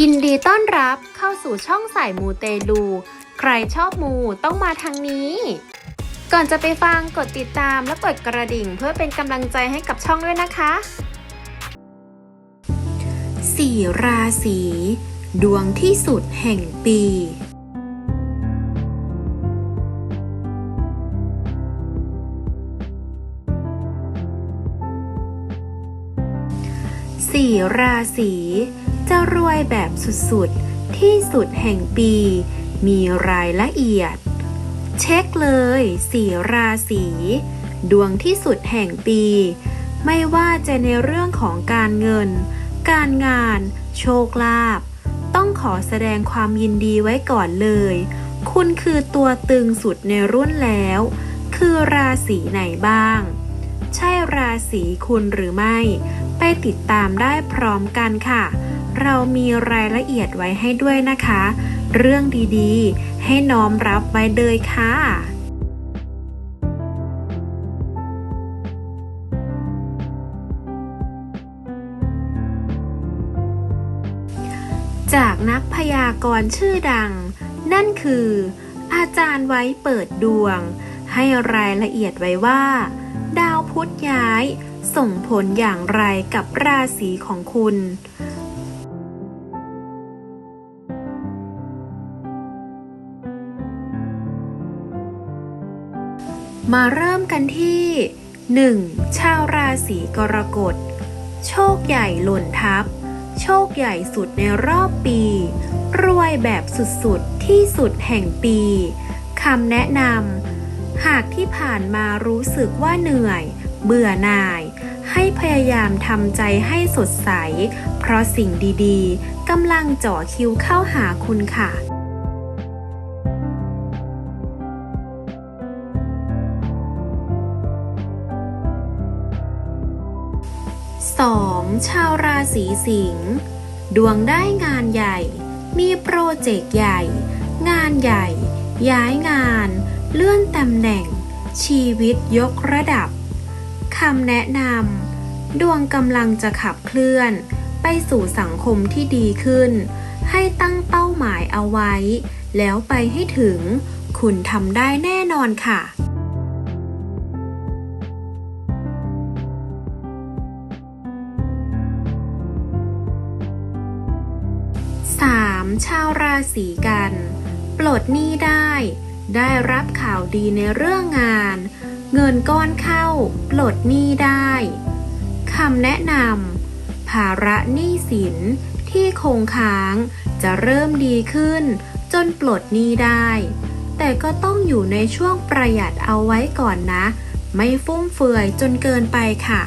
ยินดีต้อนรับเข้าสู่ช่องสายมูเตลู ใครชอบมูต้องมาทางนี้ ก่อนจะไปฟังกดติดตามและกดกระดิ่งเพื่อเป็นกำลังใจให้กับช่องด้วยนะคะสี่ราศีดวงที่สุดแห่งปี สี่ราศีจะรวยแบบสุดๆ ที่สุดแห่งปี มีรายละเอียด เช็คเลยสี่ราศีดวงที่สุดแห่งปี ไม่ว่าจะในเรื่องของการเงิน การงาน โชคลาภต้องขอแสดงความยินดีไว้ก่อนเลย คุณคือตัวตึงสุดในรุ่นแล้ว คือราศีไหนบ้าง ใช่ราศีคุณหรือไม่ ไปติดตามได้พร้อมกันค่ะ เรามีรายละเอียดไว้ให้ด้วยนะคะ เรื่องดีๆ ให้น้อมรับไว้เลยค่ะจากนักพยากรณ์ชื่อดัง นั่นคือ อาจารย์ไว้เปิดดวง ให้รายละเอียดไว้ว่า ดาวพุธย้าย ส่งผลอย่างไรกับราศีของคุณ มาเริ่มกันที่ 1. ชาวราศีกรกฎ โชคใหญ่หล่นทับ โชคใหญ่สุดในรอบปี รวยแบบสุดๆ ที่สุดแห่งปี คำแนะนำหากที่ผ่านมารู้สึกว่าเหนื่อย เบื่อหน่าย ให้พยายามทำใจให้สดใส เพราะสิ่งดีๆกำลังเจ่อคิวเข้าหาคุณค่ะ 2. ชาวราศีสิงห์ดวงได้งานใหญ่ มีโปรเจกต์ใหญ่ งานใหญ่ ย้ายงาน เลื่อนตำแหน่ง ชีวิตยกระดับ คำแนะนำดวงกำลังจะขับเคลื่อน ไปสู่สังคมที่ดีขึ้น ให้ตั้งเป้าหมายเอาไว้ แล้วไปให้ถึง คุณทำได้แน่นอนค่ะ 3. ชาวราศีกัน ปลดหนี้ได้ ได้รับข่าวดีในเรื่องงาน เงินก้อนเข้าปลดหนี้ได้คำแนะนำภาระหนี้สินที่คงค้างจะเริ่มดีขึ้น จนปลดหนี้ได้ แต่ก็ต้องอยู่ในช่วงประหยัดเอาไว้ก่อนนะ ไม่ฟุ่มเฟือยจนเกินไปค่ะ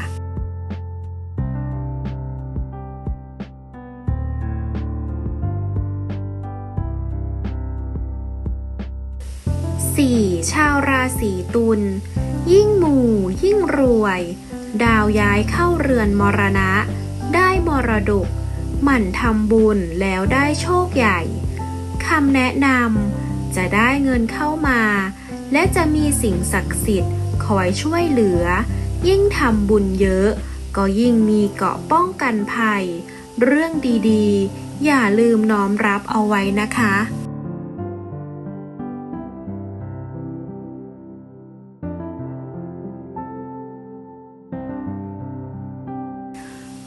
4. ชาวราศีตุล ยิ่งหมู่ ยิ่งรวย ดาวย้ายเข้าเรือนมรณะ ได้มรดก หมั่นทำบุญแล้วได้โชคใหญ่คำแนะนำจะได้เงินเข้ามา และจะมีสิ่งศักดิ์สิทธิ์คอยช่วยเหลือ ยิ่งทำบุญเยอะ ก็ยิ่งมีเกาะป้องกันภัย เรื่องดีๆ อย่าลืมน้อมรับเอาไว้นะคะ